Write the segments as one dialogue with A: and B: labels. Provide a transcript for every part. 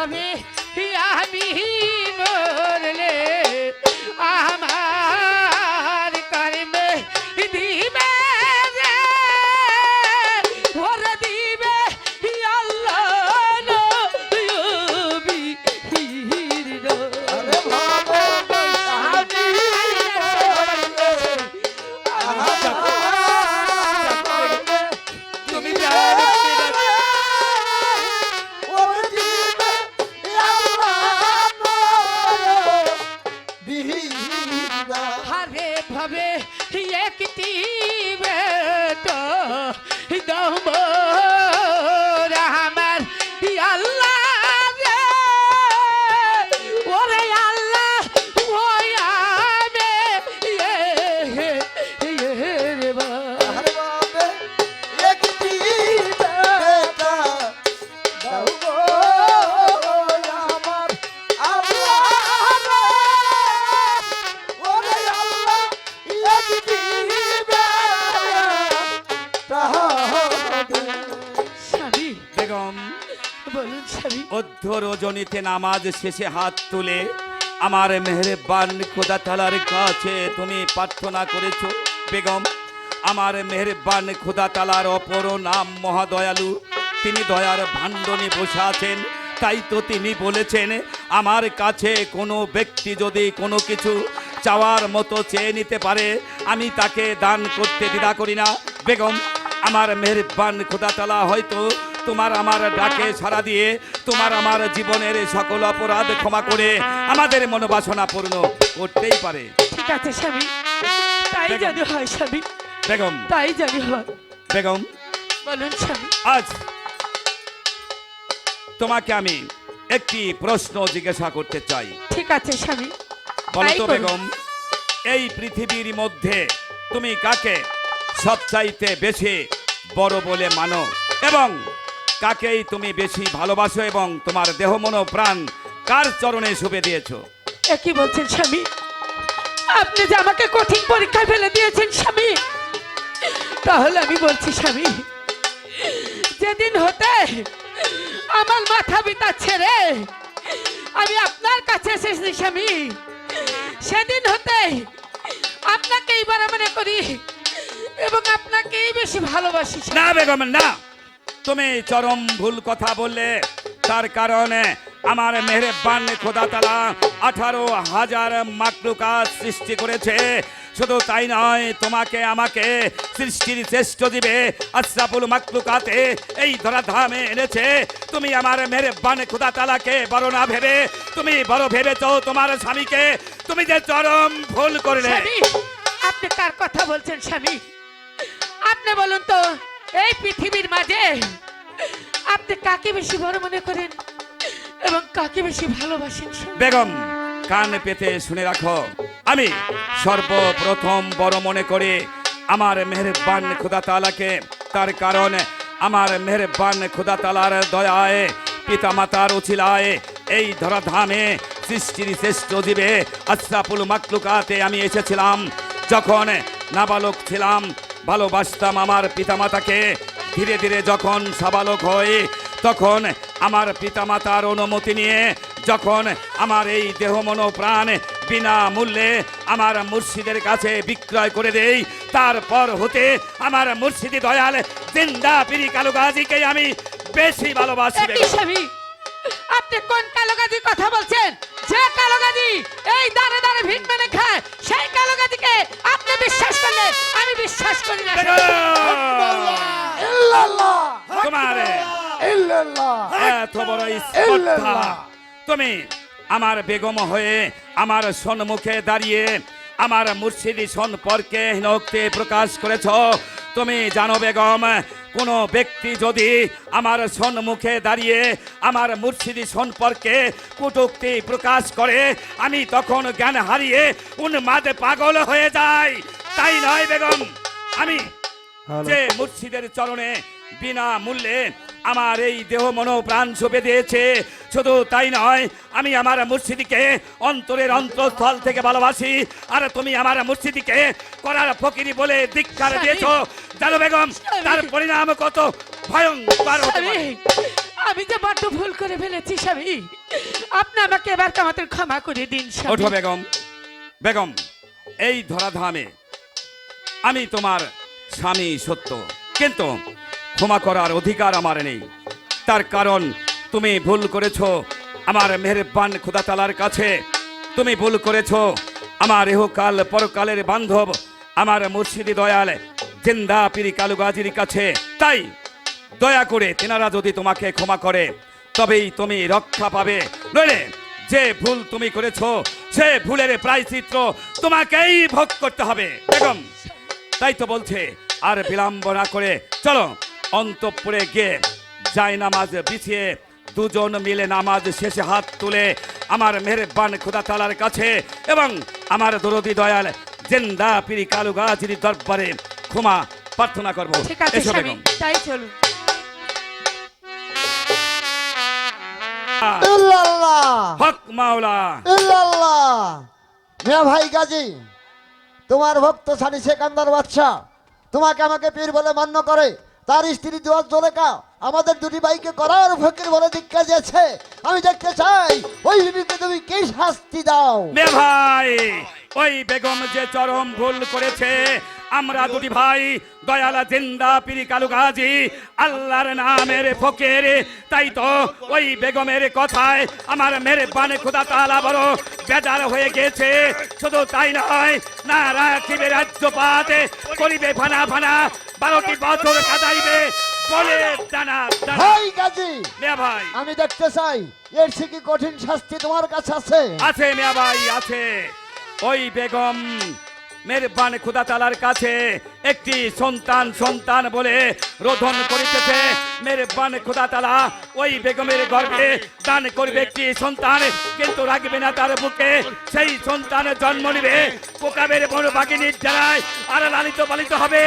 A: ভবে আমি হরে ভবে বেটো
B: বেগম
A: বলুন স্বামী।
B: অধ্য রজনীতে নামাজ শেষে হাত তুলে আমার মেহরবান খোদা তালার কাছে তুমি প্রার্থনা করেছ, বেগম। আমার মেহরবান খোদা তালার অপর নাম মহাদয়ালু। তিনি দয়ার ভাণ্ডনে বসে আছেন, তাই তো তিনি বলেছেন, আমার কাছে কোনো ব্যক্তি যদি কোনো কিছু চাওয়ার মতো চেয়ে নিতে পারে, আমি তাকে দান করতে দ্বিধা করি না, বেগম। আমার মেহরবান খোদা তালা হয়তো তোমার আমার ডাকে সাড়া দিয়ে তোমার আমার জীবনের সকল অপরাধ ক্ষমা করে আমাদের মনোবাসনা পূর্ণ করতেই পারে।
A: ঠিক আছে স্বামী। তাই। জানি হয় স্বামী।
B: বেগম।
A: তাই জানি হয়।
B: বেগম।
A: বলুন স্বামী।
B: আজ তোমাকে আমি একটি প্রশ্ন জিজ্ঞাসা করতে চাই।
A: ঠিক আছে স্বামী।
B: বলো তো বেগম এই পৃথিবীর মধ্যে তুমি কাকে সবচাইতে বেশি বড় বলে মানো? এবং কাকেই তুমি বেশি ভালোবাসো এবং তোমার দেহ মন প্রাণ কার চরণে শুভে দিয়েছ?
A: একই বলছেন স্বামী? আপনি যে আমাকে কঠিন পরীক্ষায় ফেলে দিয়েছেন স্বামী তাহলে আমি বলছি স্বামী যেদিন হতে আমার মাথা বিতা ছেড়ে আমি আপনার কাছে এসেছি স্বামী। সেদিন হতে আপনাকে এইবার মনে করি এবং আপনাকেই বেশি ভালোবাসি
B: না বেগম না। তুমি চরম ভুল কথা বললে। তার কারণে আমার মেহরবান খোদা তালা আঠারো হাজার মাকলুকাত সৃষ্টি করেছে। শুধু তাই নয়, তোমাকে আমাকে সৃষ্টির শ্রেষ্ঠ জীবে আশরাফুল মাকলুকাতে এই ধরা ধামে এনেছে। তুমি আমার মেহরবান খোদা তালাকে বড় না ভেবে, তুমি বড় ভেবেছ তোমার স্বামীকে। তুমি যে চরম ভুল করলে।
A: আপনি কার কথা বলছেন স্বামী? আপনি বলুন তো এই পৃথিবীর মাঝে আপনি কাকে বেশি বড় মনে করেন এবং কাকে বেশি ভালোবাসেন
B: বেগম, কান পেতে শুনে রাখো। আমি সর্বপ্রথম বড় মনে করে আমার মেহরবান খুদা তালাকে তার কারণ আমার মেহরবান খুদা তালার দয়ায় পিতা মাতার উছিলায় এই ধরাধামে সৃষ্টির শ্রেষ্ঠ জীবে আশরাফুল মাকলুকাতে আমি এসেছিলাম। যখন নাবালক ছিলাম ভালোবাসতাম আমার পিতামাতাকে। ধীরে ধীরে যখন সাবালক হয়ে তখন আমার পিতামাতার অনুমতি নিয়ে, যখন আমার এই দেহ মন প্রাণ বিনা মূল্যে আমার মুর্শিদের কাছে বিক্রয় করে দেই, তারপর হতে আমার মুর্শিদি দয়াল জিন্দা পিরি কালু আমি বেশি ভালোবাসি।
A: আপনি কোন কালোগাদির কথা বলছেন? যে কালোগাদি এই দাঁড়ে দাঁড়ে ভিট মেনে খায় সেই কালোগাদিকে আপনি বিশ্বাস করলে আমি বিশ্বাস করি না।
B: বেগম!
C: ইল্লাল্লাহ।
B: তোমার।
C: ইল্লাল্লাহ।
B: এত বড় তুমি আমার বেগম হয়ে আমার সম্মুখে দাঁড়িয়ে আমার মুর্শিদি সম্পর্কে প্রকাশ করেছ। তুমি জানো বেগম কোনো ব্যক্তি যদি আমার সম্মুখে দাঁড়িয়ে আমার মুর্শিদি সম্পর্কে কটুক্তি প্রকাশ করে আমি তখন জ্ঞান হারিয়ে উন্মাদে পাগল হয়ে যাই। তাই নয় বেগম আমি যে মুর্শিদের চরণে বিনা মূল্যে আমার এই দেহ মন প্রাণ সঁপে দিয়েছে শুধু তাই নয় আমি আমার মুর্শিদিকে অন্তরের অন্তঃস্থল থেকে ভালোবাসি আর তুমি আমার মুর্শিদিকে করার ফকিরি বলে ধিক্কার দিয়েছ। জানো বেগম তার পরিণাম কত ভয়ঙ্কর হতে
A: স্বামী
B: পারে।
A: আমি যে বড্ড ভুল করে ফেলেছি স্বামী আপনি আমাকে এবার আমাদের ক্ষমা করে দিন স্বামী।
B: ওঠো বেগম বেগম এই ধরাধামে আমি তোমার স্বামী সত্য কিন্তু ক্ষমা করার অধিকার আমার নেই তার কারণ তুমি ভুল করেছ আমার মেহরবান খুদা তালার কাছে তুমি ভুল করেছ আমার এহকাল পরকালের বান্ধব আমার মুর্শিদি দয়াল জিন্দা পিরি কালুগাজির কাছে। তাই দয়া করে তেনারা যদি তোমাকে ক্ষমা করে, তবেই তুমি রক্ষা পাবে। নইলে যে ভুল তুমি করেছ, সে ভুলের প্রায়চিত্র তোমাকেই ভোগ করতে হবে। বেগম, তাই তো বলছে, আর বিলম্ব না করে চলো অন্তঃপুরে গিয়ে যাই নামাজ বিছিয়ে, দুজন মিলে নামাজ শেষে হাত তুলে আমার মেহরবান খোদা তালার কাছে এবং আমার দরদি দয়াল জেন্দা পিরি কালু গাছির দরবারে ক্ষমা প্রার্থনা করব।
A: ঠিক আছে স্বামী তাই চলুন।
B: হক মাওলা।
C: মিয়া ভাই গাজী তোমার ভক্ত সানি সেকান্দার বাচ্চা তোমাকে আমাকে পীর বলে মান্য করে। তার স্ত্রী দুয়ার জলেকা আমাদের দুটি ভাইকে করার ফকির বলে দীক্ষা দিয়েছে। আমি দেখতে চাই ওই বিবিকে তুমি কি শাস্তি দাও?
B: ভাই ওই বেগম যে চরম ভুল করেছে আমরা দুটি ভাই দয়ালা জিন্দা পিরি কালু গাজী আল্লাহর নামের ফকের। তাই তো ওই বেগমের কথায় আমার মেরে বানে খুদা তালা বড় বেজার হয়ে গেছে। শুধু তাই নয় না রাখিবে রাজ্যপাত করিবে ফানা ফানা বারোটি বছর কাটাইবে বলে দানা দানা
C: ভাই গাজী
B: মে ভাই।
C: আমি দেখতে চাই এর সে কি কঠিন শাস্তি তোমার কাছে আছে?
B: আছে মিয়া ভাই আছে। ওই বেগম মেরবান খুদা তালার কাছে একটি সন্তান সন্তান বলে রোধন করিতেছে। মেরবান খুদা তালা ওই বেগমের গর্ভে দান করবে একটি সন্তান কিন্তু রাখবে না তার বুকে। সেই সন্তান জন্ম নিবে পোকাবের বড় বাগিনীর জেলায় আর লালিত পালিত হবে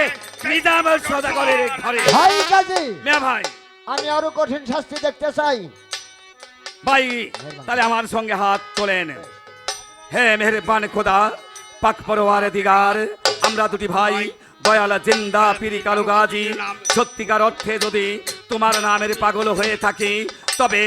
B: নিজাম সদাগরের ঘরে।
C: ভাই
B: মিয়া ভাই।
C: আমি আরও কঠিন শাস্তি দেখতে চাই।
B: ভাই তাহলে আমার সঙ্গে হাত তোলেন। হে মেহরবান খোদা পাক পরওয়ার দিগার। আমরা দুটি ভাই, দয়ালা জিন্দা পিরি কালু গাজী সত্যিকার অর্থে যদি তোমার নামের পাগল হয়ে থাকি, তবে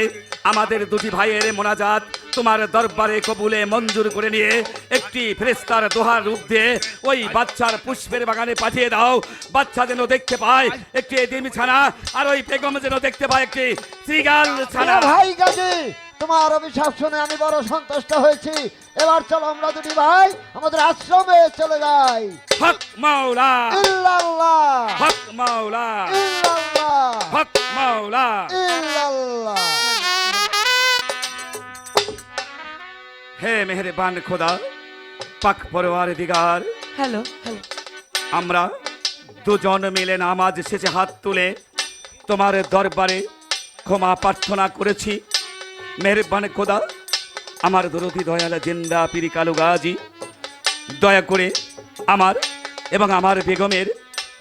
B: আমাদের দুটি ভাইয়ের মোনাজাত তোমার দরবারে কবুলে মঞ্জুর করে নিয়ে একটি ফ্রেস্তার দোহার রূপ দিয়ে ওই বাচ্চার পুষ্পের বাগানে পাঠিয়ে দাও। বাচ্চা যেন দেখতে পায় একটি এদিম ছানা, আর ওই বেগম যেন দেখতে পায় একটি শ্রীগাল ছানা।
C: ভাই গাজী, তোমার অভিশাপ শুনে আমি বড় সন্তুষ্ট হয়েছি। এবার চলো আমরা দুটি ভাই আমাদের আশ্রমে চলে যাই।
B: হক মাওলা।
C: ইল্লাল্লাহ।
B: হক মাওলা।
C: ইল্লাল্লাহ।
B: হক মাওলা।
C: ইল্লাল্লাহ।
B: হে মেহরবান খোদা পাক পরওয়ার দিগার
A: হ্যালো হ্যালো।
B: আমরা দুজন মিলে নামাজ শেষে হাত তুলে তোমার দরবারে ক্ষমা প্রার্থনা করেছি। মেহরবান খোদা আমার দরদি দয়াল জিন্দা পিরি কালু গাজী দয়া করে আমার এবং আমার বেগমের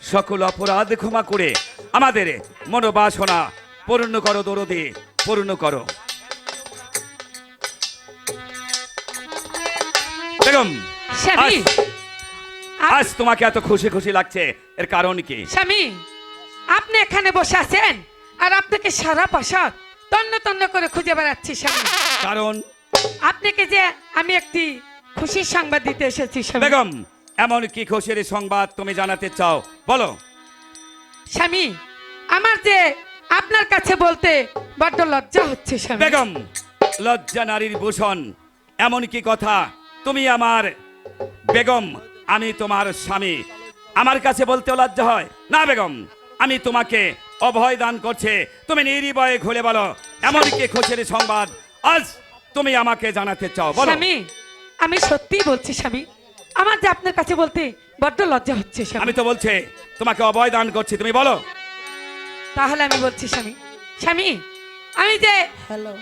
B: সকল অপরাধ ক্ষমা করে আমাদের মনোবাসনা পূর্ণ করো দরদি পূর্ণ করো। বেগম আজ- তোমাকে এত খুশি খুশি লাগছে এর কারণ কি?
A: স্বামী আপনি এখানে বসে আছেন আর আপনাকে সারা পাশাত তন্ন তন্ন করে খুঁজে বেড়াচ্ছি স্বামী।
B: কারণ
A: আপনাকে যে আমি একটি খুশির সংবাদ দিতে এসেছি
B: বেগম এমন কি খুশির সংবাদ তুমি জানাতে চাও? বলো।
A: স্বামী আমার যে আপনার কাছে বলতে বড্ড লজ্জা হচ্ছে স্বামী।
B: বেগম লজ্জা নারীর ভূষণ এমন কি কথা? তুমি আমার বেগম আমি তোমার স্বামী। আমার কাছে বলতে লজ্জা হয়। না বেগম আমি তোমাকে অভয় দান করছে। তুমি নির্ভয়ে খুলে বলো এমন কি খুশির সংবাদ? আজ তুমি আমাকে জানাতে চাও বলো।
A: স্বামী আমি সত্যি বলছি স্বামী আমার যে আপনার কাছে বলতে বড্ড লজ্জা হচ্ছে স্বামী।
B: আমি তো বলছে তোমাকে অভয় দান করছি তুমি বলো।
A: তাহলে আমি বলছি স্বামী স্বামী আমি যে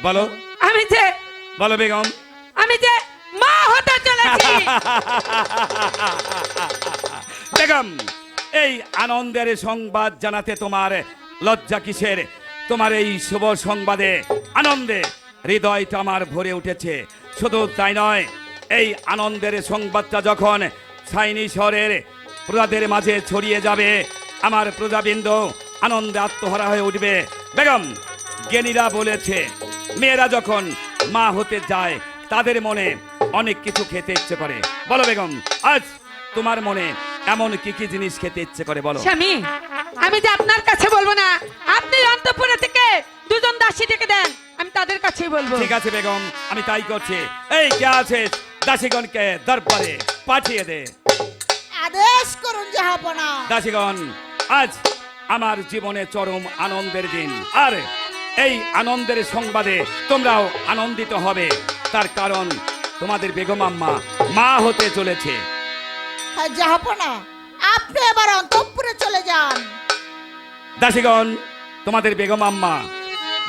B: বলো।
A: আমি যে
B: বলো বেগম।
A: আমি যে মা হতে চলেছি।
B: বেগম এই আনন্দের সংবাদ জানাতে তোমার লজ্জা কিসের? তোমার এই শুভ সংবাদে আনন্দে হৃদয়টা আমার ভরে উঠেছে। শুধু তাই নয়, এই আনন্দের সংবাদটা যখন সাইনি শহরের প্রজাদের মাঝে ছড়িয়ে যাবে, আমার প্রজাবৃন্দ আনন্দে আত্মহারা হয়ে উঠবে। বেগম, জ্ঞানীরা বলেছে, মেয়েরা যখন মা হতে যায়, তাদের মনে অনেক কিছু খেতে ইচ্ছে করে। বলো বেগম, আজ তোমার মনে এমন কি কি জিনিস খেতে ইচ্ছে করে বলো?
A: স্বামী, আমি যে আপনার কাছে বলব না, আপনি অন্তপুরে থেকে দুজন দাসী ডেকে দেন। আমি তাদের কাছেই বলব।
B: ঠিক আছে বেগম আমি তাই করছি। এই কে আছে দাসীগণকে দরবারে পাঠিয়ে দে।
D: আদেশ করুন জাহাপনা।
B: দাসীগণ আজ আমার জীবনে চরম আনন্দের দিন। আর এই আনন্দের সংবাদে তোমরাও আনন্দিত হবে। তার কারণ তোমাদের বেগম আম্মা মা হতে চলেছে।
D: হ্যাঁ জাহাপনা আপনি এবার অন্তঃপুরে চলে যান।
B: দাসীগণ তোমাদের বেগম আম্মা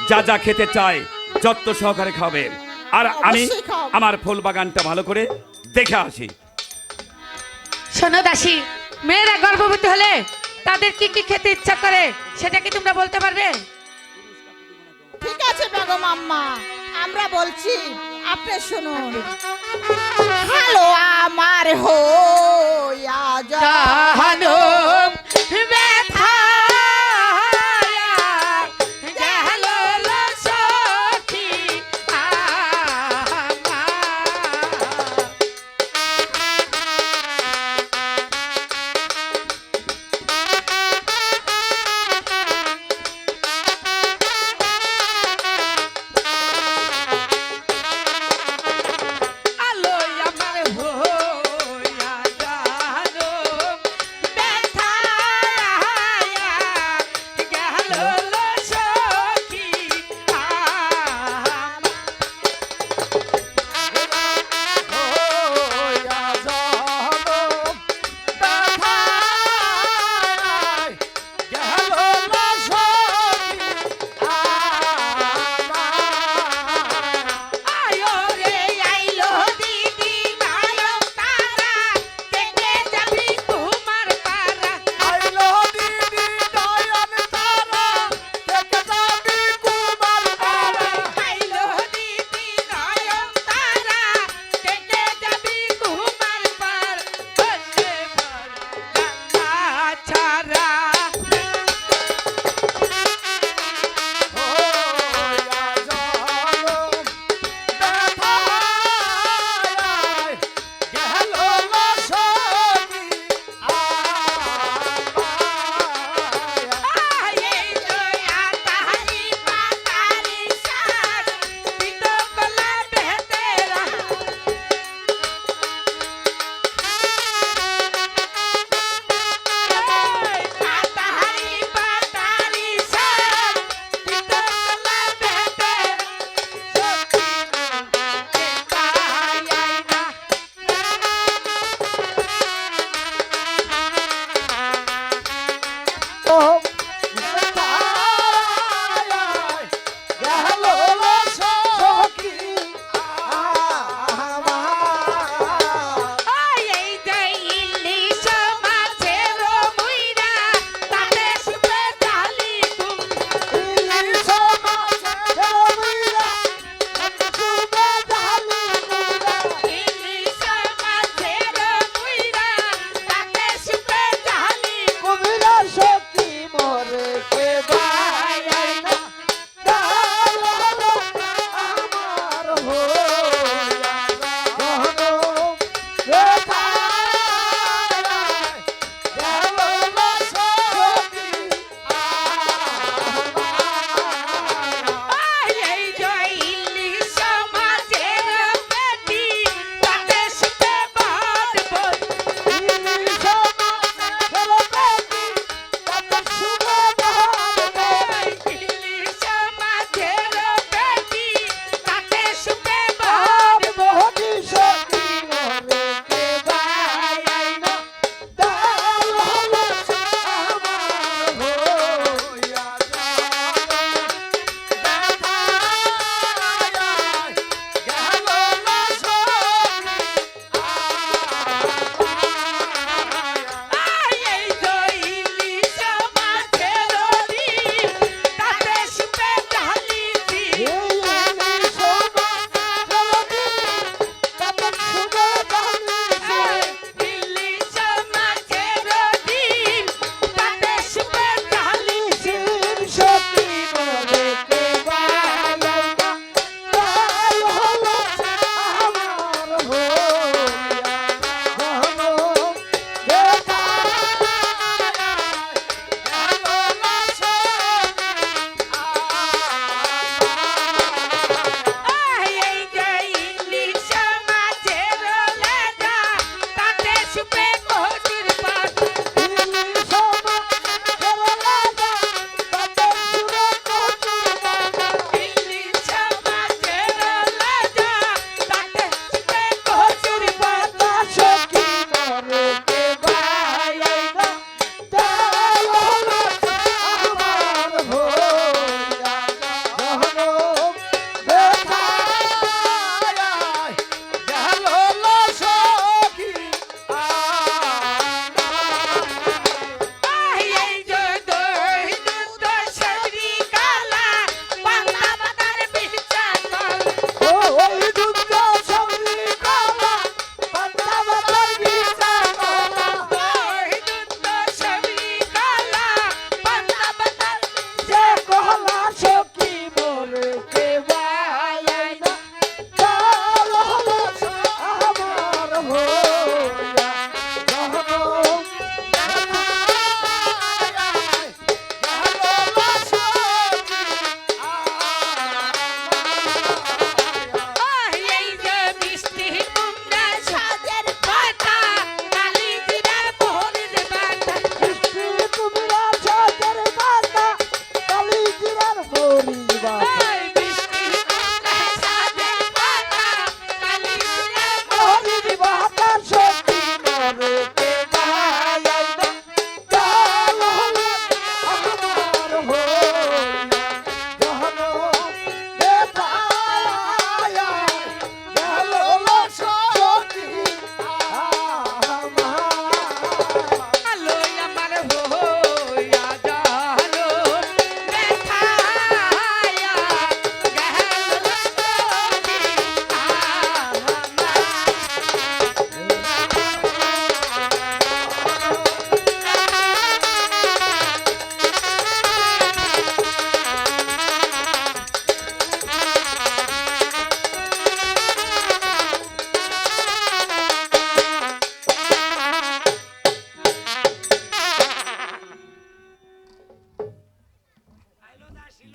B: যা যা খেতে চায় যত্ন সহকারে খাবে। আর আমি আমার ফুল বাগানটা ভালো করে দেখে আসি।
A: শোনো দাসী মেয়েরা গর্ভবতী হলে তাদের কি কি খেতে ইচ্ছা করে সেটা কি তোমরা বলতে পারবে?
D: ঠিক আছে বেগম আম্মা আমরা বলছি আপনি শুনুন। হ্যালো আমার হো
A: জাহানুম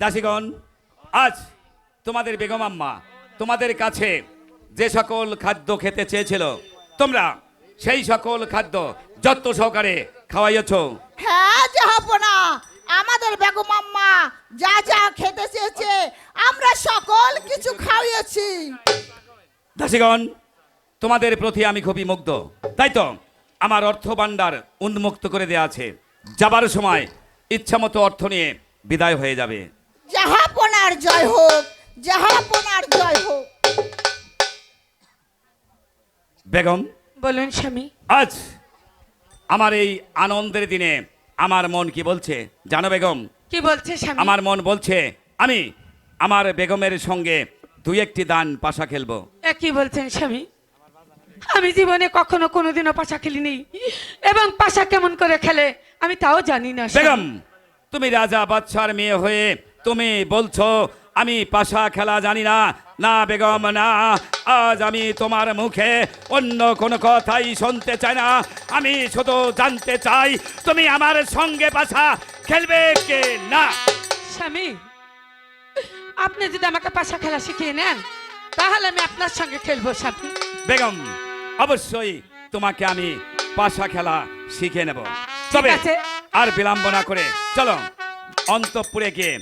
B: দাসীগণ আজ তোমাদের বেগম আম্মা তোমাদের কাছে যে সকল খাদ্য খেতে চেয়েছিল তোমরা সেই সকল খাদ্য যত্ন সহকারে খাওয়াইছ
D: হ্যাঁ জাহাপনা আমাদের বেগম আম্মা যা যা খেতে চেয়েছে আমরা সকল কিছু খাইয়েছি
B: দাসীগণ তোমাদের প্রতি আমি খুবই মুগ্ধ। তাই তো আমার অর্থ ভাণ্ডার উন্মুক্ত করে দেওয়া আছে। যাবার সময় ইচ্ছামতো অর্থ নিয়ে বিদায় হয়ে যাবে।
D: জাহাপনার জয় হোক জাহাপনার জয় হোক।
B: বেগম
A: বলুন স্বামী।
B: আজ আমার এই আনন্দের দিনে আমার মন কি বলছে? জানো বেগম?
A: কি বলছে স্বামী?
B: আমার মন বলছে আমি আমার বেগমের সঙ্গে দুই একটি দান পাশা খেলব।
A: এ কি বলছেন স্বামী? আমি জীবনে কখনো কোনোদিনও পাশা খেলিনি। এবং পাশা কেমন করে খেলে আমি তাও জানি না
B: বেগম তুমি রাজা বাদশার মেয়ে হয়ে তুমি বলছো আমি পাশা খেলা জানি না। না বেগম না। আজ আমি তোমার মুখে অন্য কোনো কথাই শুনতে চাই না। আমি শুধু জানতে চাই তুমি আমার সঙ্গে পাশা খেলবে কে না?
A: স্বামী আপনি যদি আমাকে পাশা খেলা শিখিয়ে নেন তাহলে আমি আপনার সঙ্গে খেলব স্বামী।
B: বেগম অবশ্যই তোমাকে আমি পাশা খেলা শিখে নেব। তবে। আর বিলম্ব না করে চলো অন্তপুরে গিয়ে